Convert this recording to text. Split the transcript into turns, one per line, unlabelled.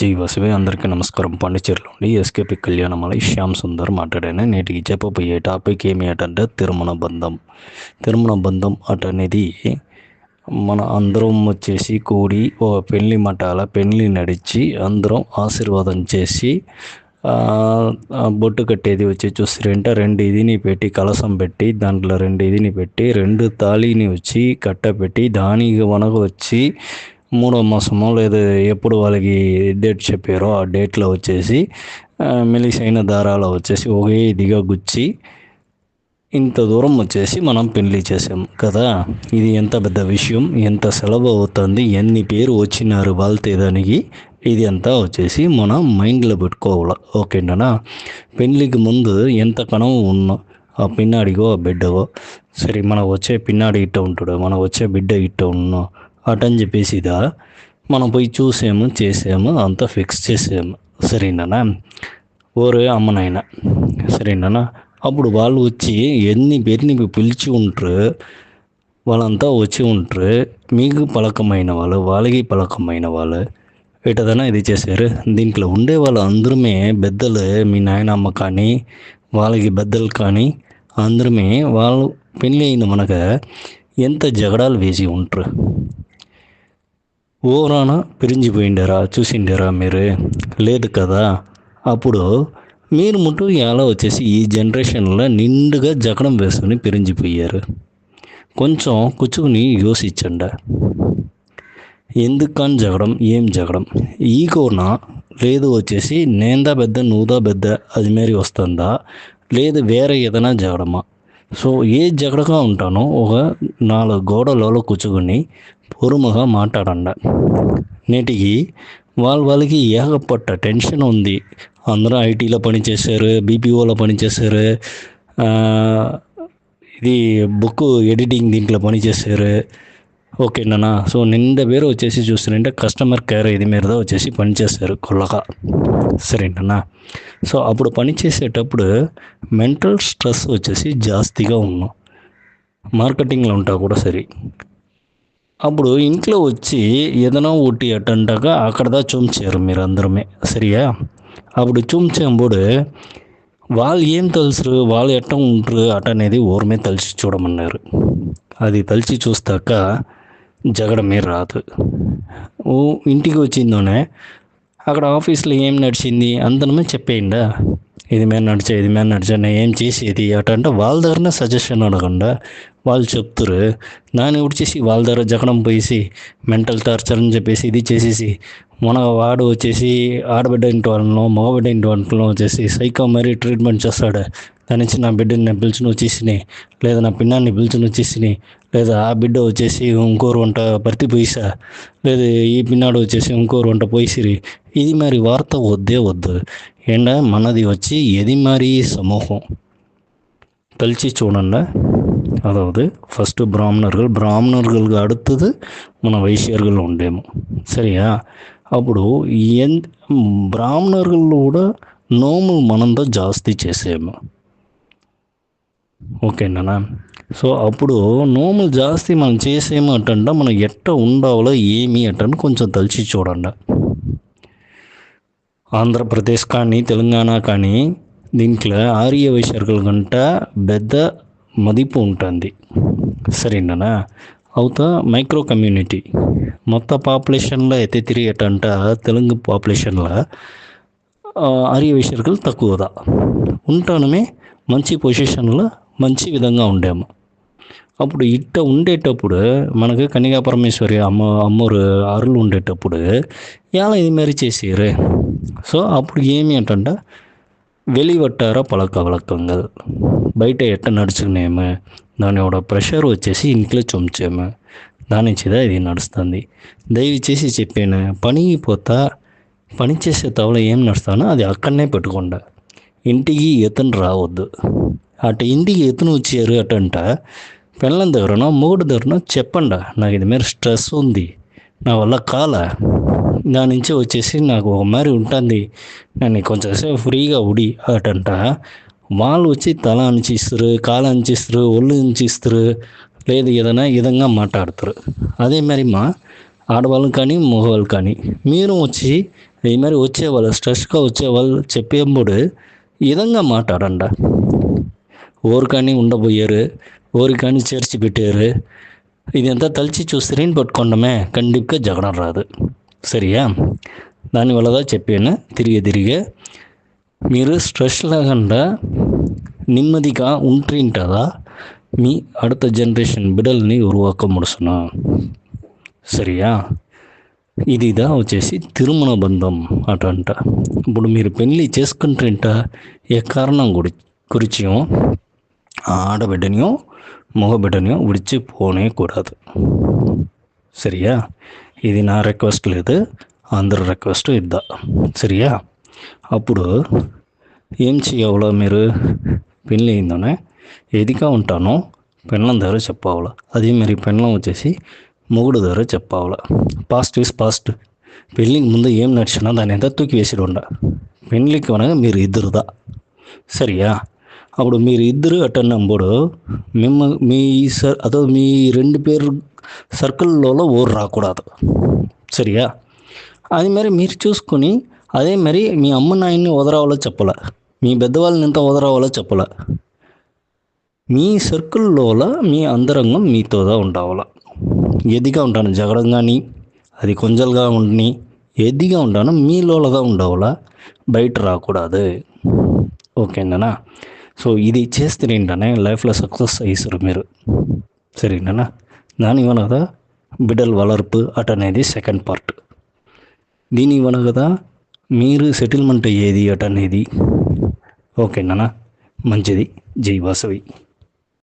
జై వసువే అందరికీ నమస్కారం. పాండిచేరిలో ఉండి ఎస్కేపి కళ్యాణమలై శ్యామ్ సుందర్ మాట్లాడాను. నేటికి చెప్పబోయే టాపిక్ ఏమి అంటే తిరుమల బంధం. తిరుమల బంధం అట అనేది మన అందరం వచ్చేసి కూడి ఓ పెళ్ళి మటాల పెళ్ళి నడిచి అందరం ఆశీర్వాదం చేసి బొట్టు కట్టేది వచ్చి చూస్తారంటే రెండు ఇదిని పెట్టి కలసం పెట్టి దాంట్లో రెండు ఇదిని పెట్టి రెండు తాళిని వచ్చి కట్టపెట్టి దానికి వనగ వచ్చి మూడో మాసమో లేదా ఎప్పుడు వాళ్ళకి డేట్ చెప్పారో ఆ డేట్లో వచ్చేసి మెలిసైన దారాలు వచ్చేసి ఒకే ఇదిగా గుచ్చి ఇంత దూరం వచ్చేసి మనం పెళ్ళి చేసాం కదా. ఇది ఎంత పెద్ద విషయం ఎంత సెలవు అవుతుంది ఎన్ని పేరు వచ్చినారు వాళ్ళతే దానికి ఇది అంతా వచ్చేసి మనం మైండ్లో పెట్టుకోవాలి. ఓకేనా? పెళ్ళికి ముందు ఎంత కణం ఉన్నా ఆ పిన్నాడిగో ఆ బిడ్డగో సరే మనకు వచ్చే పిన్నాడి ఇట్ట ఉంటాడు మనకు వచ్చే బిడ్డ ఇట్ట ఉన్నా అటని చెప్పేసి ఇదా మనం పోయి చూసాము చేసాము అంతా ఫిక్స్ చేసాము సరేనా ఓరే అమ్మనాయన సరేనా అప్పుడు వాళ్ళు వచ్చి ఎన్ని పేరుని పిలిచి ఉంటారు వాళ్ళంతా వచ్చి ఉంటారు మీకు పలకమైన వాళ్ళు వాళ్ళకి పలకమైన వాళ్ళు ఇటదనా ఇది చేశారు దీంట్లో ఉండే వాళ్ళు అందరమే పెద్దలు మీ నాయనమ్మ కానీ వాళ్ళకి పెద్దలు కానీ అందరమే వాళ్ళు పెళ్ళి అయిన మనక ఎంత జగడాలు వేసి ఉంటారు ఓరాన పిరించిపోయిండారా చూసిండారా మీరు? లేదు కదా? అప్పుడు మీరు ముట్టు ఎలా వచ్చేసి ఈ జనరేషన్లో నిండుగా జగడం వేసుకుని పిరించిపోయారు కొంచెం కూర్చుని యోసించండి. ఎందుకు జగడం? ఏం జగడం? ఈగోనా లేదు వచ్చేసి నేందా పెద్ద నువ్వుదా పెద్ద అది మేరీ వస్తుందా? లేదు వేరే ఏదైనా జగడమా? సో ఏ జగడగా ఉంటానో ఒక నాలుగు గోడలలో కూర్చుని పొరుముగా మాట్లాడండ. నేటికి వాళ్ళ వాళ్ళకి ఏకపట్ట టెన్షన్ ఉంది. అందరూ ఐటీలో పనిచేశారు బీపీఓలో పనిచేశారు ఇది బుక్ ఎడిటింగ్ దీంట్లో పనిచేశారు. ఓకేనా సో నిండా పేరు వచ్చేసి చూస్తారంటే కస్టమర్ కేర్ ఇది మీద వచ్చేసి పనిచేస్తారు కొల్లగా. సరేనా సో అప్పుడు పనిచేసేటప్పుడు మెంటల్ స్ట్రెస్ వచ్చేసి జాస్తిగా ఉన్నాం మార్కెటింగ్లో ఉంటా కూడా సరే. అప్పుడు ఇంట్లో వచ్చి ఏదైనా ఒట్టి అట్టంటగా అక్కడదా చూంచారు మీరు అందరమే సరియా? అప్పుడు చూంచేంబుడు వాళ్ళు ఏం తెలుసు వాళ్ళు ఎట్ట ఉంటారు? అట అనేది ఓరమే తలిచి చూడమన్నారు. అది తలిచి చూస్తాక జగడమే రాదు. ఓ ఇంటికి వచ్చిందోనే అక్కడ ఆఫీస్లో ఏం నడిచింది అందరమే చెప్పేయండా. ఇది మీద నడిచా ఇది మీద నడిచా నేను ఏం చేసేది? అట అంటే వాళ్ళ దగ్గరనే సజెషన్ అడగండా. వాళ్ళు చెప్తారు నాని ఉడిచేసి వాళ్ళ దగ్గర జగడం పోయేసి మెంటల్ టార్చర్ అని చెప్పేసి ఇది చేసేసి మన వాడు వచ్చేసి ఆడబిడ్డ ఇంటి వాళ్ళను మగబిడ్డ ఇంటి వాళ్ళను వచ్చేసి సైకో మరీ ట్రీట్మెంట్ చేస్తాడు. కనీసం నా బిడ్డని నేను పిలిచిన వచ్చేసినాయి లేదా నా పిన్నాన్ని పిలిచిన వచ్చేసి లేదా ఆ బిడ్డ వచ్చేసి ఇంకోరు వంట పత్తి పోయిసా లేదా ఈ పిన్నాడు వచ్చేసి ఇంకోరు వంట పోయిసిరి ఇది మరి వార్త వద్దే వద్దు ఏంటంటే మనది వచ్చి ఎది మరి సమూహం తలిచి சூடண்ட அதாவது ஃபஸ்ட்டு பிராமணர்கள் பிராமணர்களுக்கு அடுத்தது మన వైశ్యர்கள் ఉండేమో సరియా అప్పుడు ఎన్ బ్రాహ్మణర్లు కూడా నోములు మనంతా జాస్తి చేసేము ఓకేనా సో అప్పుడు నోములు జాస్తి మనం చేసేమో అట్టంట మనం ఎట్ట ఉండాలో ఏమి అట్టని కొంచెం తలిచి చూడండి. ఆంధ్రప్రదేశ్ కానీ తెలంగాణ కానీ దీంట్లో ఆర్య వైశ్యర్గల కంట పెద్ద మదిపు ఉంటుంది. సరేనా అవుతా మైక్రో కమ్యూనిటీ. మొత్తం పాపులేషన్లో అయితే తిరిగేటంట తెలుగు పాపులేషన్లో ఆర్య వైశ్యర్గలు తక్కువదా. ఉంటానమే మంచి పొజిషన్లో మంచి విధంగా ఉండేము. అప్పుడు ఇట్ట ఉండేటప్పుడు మనకు కన్యకా పరమేశ్వరి అమ్మ అమ్మోరు అరులు ఉండేటప్పుడు ఇలా ఇది మరి చేసేరు సో అప్పుడు ఏమి అంటే వెలివట్టార పలక వలకం బయట ఎట్ట నడుచుకునేము? దాని ప్రెషర్ వచ్చేసి ఇంట్లో చొంచాము. దాని నుంచిదా ఇది నడుస్తుంది. దయచేసి చెప్పాను పని పోతా పని చేసే తవల ఏం నడుస్తానో అది అక్కడనే పెట్టుకుండా ఇంటికి ఎతను రావద్దు. అటు ఇంటికి ఎత్తును వచ్చారు అటంట పిల్లల దగ్గరనో మూడు దగ్గరనో చెప్పండి నాకు ఇది మీద స్ట్రెస్ ఉంది నా వల్ల కాల దాని నుంచి వచ్చేసి నాకు ఒక మారి ఉంటుంది నన్ను కొంచెం సేపు ఫ్రీగా ఉడి అటంట వాళ్ళు వచ్చి తల అంచిస్తారు కాలు అంచిస్తారు ఒళ్ళు అంచిస్తారు లేదు ఏదైనా విధంగా మాట్లాడతారు అదే మరి మా ఆడవాళ్ళు కానీ మగవాళ్ళు కానీ మీరు వచ్చి ఈ మరి వచ్చేవాళ్ళు స్ట్రెస్గా వచ్చేవాళ్ళు చెప్పేప్పుడు ఈ విధంగా మాట్లాడండి ఓరు కానీ ఉండబోయారు ఓరు కానీ చేర్చి పెట్టారు ఇదంతా తలిచి చూస్తేనే పట్టుకోవడమే కండిప్గా జగడం రాదు సరియా దానివల్లదా చెప్పాను తిరిగి తిరిగి మీరు స్ట్రెస్ లేకుండా నెమ్మదిగా ఉంటుంటదా మీ అడుత జనరేషన్ బిడల్ని ఉరువాక ముడుసును సరియా ఇదిదా వచ్చేసి తిరుమణ బంధం అటంట ఇప్పుడు మీరు పెళ్ళి చేసుకుంటుంట ఏ కారణం గురి గురించి ఆడబిడ్డనియో మగబిడ్డనియో విడిచి పోనే కూడదు సరియా ఇది నా రిక్వెస్ట్ లేదు అందరు రిక్వెస్ట్ ఇద్దా సరియా అప్పుడు ఏం చేయాలో మీరు పెళ్ళి అయిందనే ఎదిగా ఉంటానో పెళ్ళం దగ్గర చెప్పావాల అది మరి పెళ్ళం వచ్చేసి మొగుడు దగ్గర చెప్పావాల పాస్ట్ ఈస్ పాస్ట్ పెళ్ళికి ముందు ఏం నడిచినా దాని ఎంత తూకి వేసిడు ఉండ పెళ్ళికి అనగా మీరు ఇద్దరుదా సరియా అప్పుడు మీరు ఇద్దరు అటన్నప్పుడు మిమ్మ మీ సర్ అదో మీ రెండు పేరు సర్కిల్లో ఓరు రాకూడదు. సరియా అది మరి మీరు చూసుకొని అదే మరి మీ అమ్మ నాయన్ని వదరావాలో చెప్పాల. మీ పెద్దవాళ్ళని ఎంత వదరావాలో చెప్పాల. మీ సర్కిల్లో మీ అంతరంగం మీతోదా ఉండవాల. ఎదిగా ఉంటాను జగడం కానీ అది కొంజలుగా ఉండని ఎదిగా ఉంటాను మీలోలగా ఉండవాల. బయట రాకూడదు. ఓకేనా? సో ఇది చేస్తే ఏంటనే లైఫ్లో సక్సెస్ అయ్యారు మీరు సరేనా దాని ఇవ్వను కదా బిడ్డల వలర్పు అట్ అనేది సెకండ్ పార్ట్ దీని ఇవ్వను కదా మీరు సెటిల్మెంట్ అయ్యేది అట్ అనేది ఓకేనా మంచిది జై వాసవి